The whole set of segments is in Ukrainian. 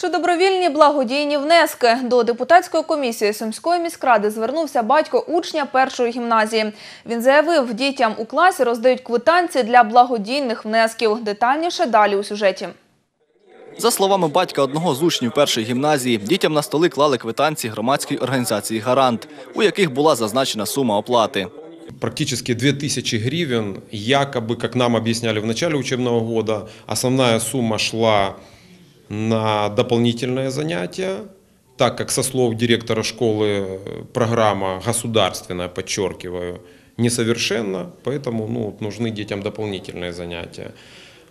Чи добровільні благодійні внески? До депутатської комісії Сумської міськради звернувся батько учня першої гімназії. Він заявив, дітям у класі роздають квитанції для благодійних внесків. Детальніше далі у сюжеті. За словами батька одного з учнів першої гімназії, дітям на столи клали квитанції громадської організації «Гарант», у яких була зазначена сума оплати. Практически 2000 гривен, якобы, как нам объясняли в начале учебного года, основная сумма шла на дополнительное занятие, так как со слов директора школы э, программа государственная, подчеркиваю, несовершенна, поэтому ну, нужны детям дополнительные занятия.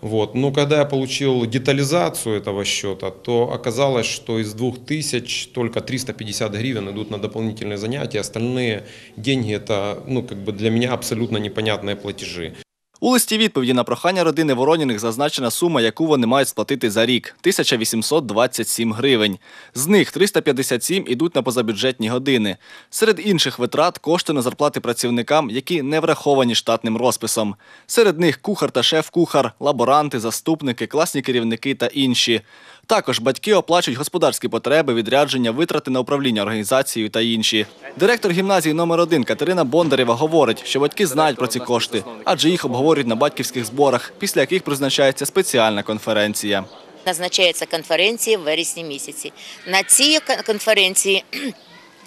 Вот. Но когда я получил детализацию этого счета, то оказалось, что из 2000 только 350 гривен идут на дополнительные занятия, остальные деньги это ну, как бы для меня абсолютно непонятные платежи. У листі відповіді на прохання родини Вороніних зазначена сума, яку вони мають сплатити за рік – 1827 гривень. З них 357 ідуть на позабюджетні години. Серед інших витрат – кошти на зарплати працівникам, які не враховані штатним розписом. Серед них кухар та шеф-кухар, лаборанти, заступники, класні керівники та інші. Також батьки оплачують господарські потреби, відрядження, витрати на управління організацією та інші. Директор гімназії номер 1 Катерина Бондарєва говорить, що батьки знають про ці кошти, адже їх обговорюють на батьківських зборах, після яких призначається спеціальна конференція. Назначається конференція в вересні місяці. На цій кон- конференції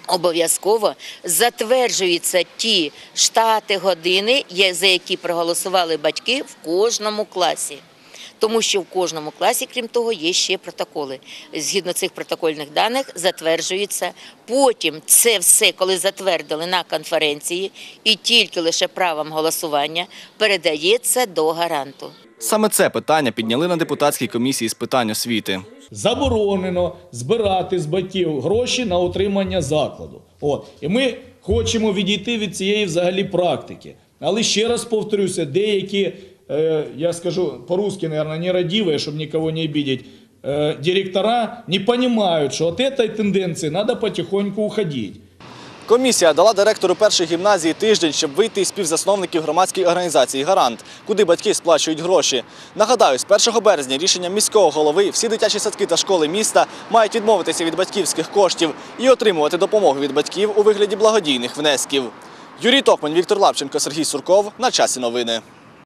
обов'язково затверджуються ті штати, години, за які проголосували батьки в кожному класі. Тому що в кожному класі, крім того, є ще протоколи. Згідно цих протокольних даних затверджується. Потім це все, коли затвердили на конференції, і тільки лише правом голосування передається до гаранту. Саме це питання підняли на депутатській комісії з питань освіти. заборонено збирати з батьків гроші на утримання закладу. От. І ми хочемо відійти від цієї взагалі практики. Але ще раз повторюся, деякі, е, я скажу по-русски, наверное, нерадивые, чтобы никого не обидеть, э, директора не понимают, что от этой тенденции надо потихоньку уходить. Комісія дала директору першої гімназії тиждень, щоб вийти із співзасновників громадської організації Гарант, куди батьки сплачують гроші. Нагадаю, з 1 березня рішенням міського голови всі дитячі садки та школи міста мають відмовитися від батьківських коштів і отримувати допомогу від батьків у вигляді благодійних внесків. Юрій Токман, Віктор Лапченко, Сергій Сурков. На часі новини.